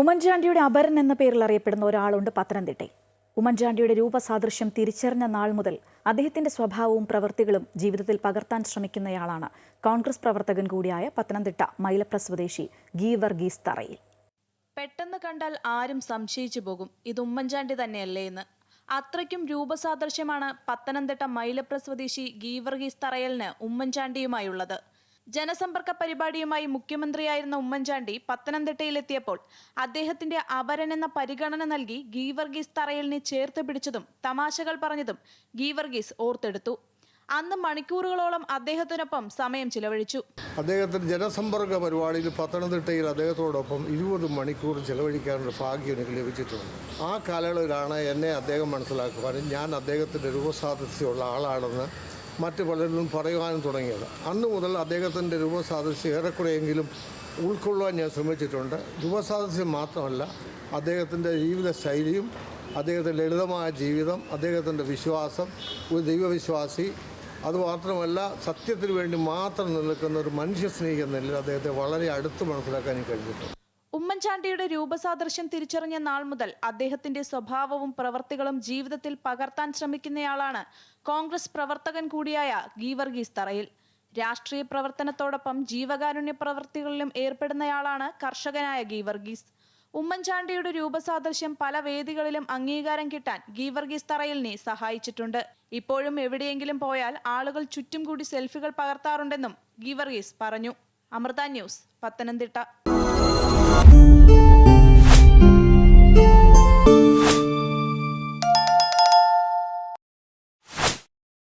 ഉമ്മൻചാണ്ടിയുടെ അപരൻ എന്ന പേരിൽ അറിയപ്പെടുന്ന ഒരാളുണ്ട് പത്തനംതിട്ടയിൽ. ഉമ്മൻചാണ്ടിയുടെ രൂപസാദൃശ്യം തിരിച്ചറിഞ്ഞ നാൾ മുതൽ അദ്ദേഹത്തിന്റെ സ്വഭാവവും പ്രവൃത്തികളും ജീവിതത്തിൽ പകർത്താൻ ശ്രമിക്കുന്നയാളാണ്. കോൺഗ്രസ് പ്രവർത്തകൻ കൂടിയായ പത്തനംതിട്ട മൈലപ്ര സ്വദേശി ഗീ വർഗീസ് തറയിൽ. പെട്ടെന്ന് കണ്ടാൽ ആരും സംശയിച്ചു പോകും. ഇത് ഉമ്മൻചാണ്ടി തന്നെയല്ലേ എന്ന്. അത്രയ്ക്കും രൂപസാദൃശ്യമാണ് പത്തനംതിട്ട മൈലപ്ര സ്വദേശി ഗീവർഗീസ് തറയലിന് ഉമ്മൻചാണ്ടിയുമായുള്ളത്. ജനസമ്പർക്ക പരിപാടിയുമായി മുഖ്യമന്ത്രിയായിരുന്ന ഉമ്മൻചാണ്ടി പത്തനംതിട്ടയിലെത്തിയപ്പോൾ അദ്ദേഹത്തിന്റെ അപരൻ എന്ന പരിഗണന നൽകി ഗീവർഗീസ് തറയലിനെ ചേർത്ത് പിടിച്ചതും തമാശകൾ പറഞ്ഞതും ഗീവർഗീസ് ഓർത്തെടുത്തു. അന്ന് മണിക്കൂറുകളോളം അദ്ദേഹത്തിനൊപ്പം സമയം ചിലവഴിച്ചു. അദ്ദേഹത്തിന് ജനസമ്പർക്ക പരിപാടിയിൽ പത്തനംതിട്ടയിൽ അദ്ദേഹത്തോടൊപ്പം ഇരുപത് മണിക്കൂർ ചെലവഴിക്കാനുള്ള ഭാഗ്യം എനിക്ക് ലഭിച്ചിട്ടുണ്ട്. ആ കാലയളവിലാണ് എന്നെ അദ്ദേഹം മനസ്സിലാക്കുവാനും ഞാൻ അദ്ദേഹത്തിന്റെ രൂപസാദൃശ്യമുള്ള ആളാണെന്ന് മറ്റു പലരും പറയുവാനും തുടങ്ങിയത്. അന്ന് മുതൽ അദ്ദേഹത്തിന്റെ രൂപസാദൃശ്യം ഏറെക്കുറെയെങ്കിലും ഉൾക്കൊള്ളുവാൻ ഞാൻ ശ്രമിച്ചിട്ടുണ്ട്. രൂപസാദൃശ്യം മാത്രമല്ല അദ്ദേഹത്തിന്റെ ജീവിത ശൈലിയും അദ്ദേഹത്തിന്റെ ലളിതമായ ജീവിതം അദ്ദേഹത്തിന്റെ വിശ്വാസം ഒരു ദൈവവിശ്വാസി അതുമാത്രമല്ല സത്യത്തിന് വേണ്ടി മാത്രം നിൽക്കുന്ന ഒരു മനുഷ്യ സ്നേഹി എന്ന നിലയിൽ അദ്ദേഹത്തെ വളരെ അടുത്ത് മനസ്സിലാക്കാൻ കഴിഞ്ഞിട്ടുണ്ട്. ഉമ്മൻചാണ്ടിയുടെ രൂപസാദൃശ്യം തിരിച്ചറിഞ്ഞ നാൾ മുതൽ അദ്ദേഹത്തിന്റെ സ്വഭാവവും പ്രവർത്തികളും ജീവിതത്തിൽ പകർത്താൻ ശ്രമിക്കുന്നയാളാണ് കോൺഗ്രസ് പ്രവർത്തകൻ കൂടിയായ ഗീവർഗീസ് തറയിൽ. രാഷ്ട്രീയ പ്രവർത്തനത്തോടൊപ്പം ജീവകാരുണ്യ പ്രവർത്തികളിലും ഏർപ്പെടുന്നയാളാണ് കർഷകനായ ഗീവർഗീസ് ഉമ്മൻചാണ്ടിയുടെ രൂപസാദൃശ്യം പല വേദികളിലും അംഗീകാരം കിട്ടാൻ ഗീവർഗീസ് തറയിലിനെ സഹായിച്ചിട്ടുണ്ട്. ഇപ്പോഴും എവിടെയെങ്കിലും പോയാൽ ആളുകൾ ചുറ്റും കൂടി സെൽഫികൾ പകർത്താറുണ്ടെന്നും ഗീവർഗീസ് പറഞ്ഞു. അമൃത ന്യൂസ് പത്തനംതിട്ട.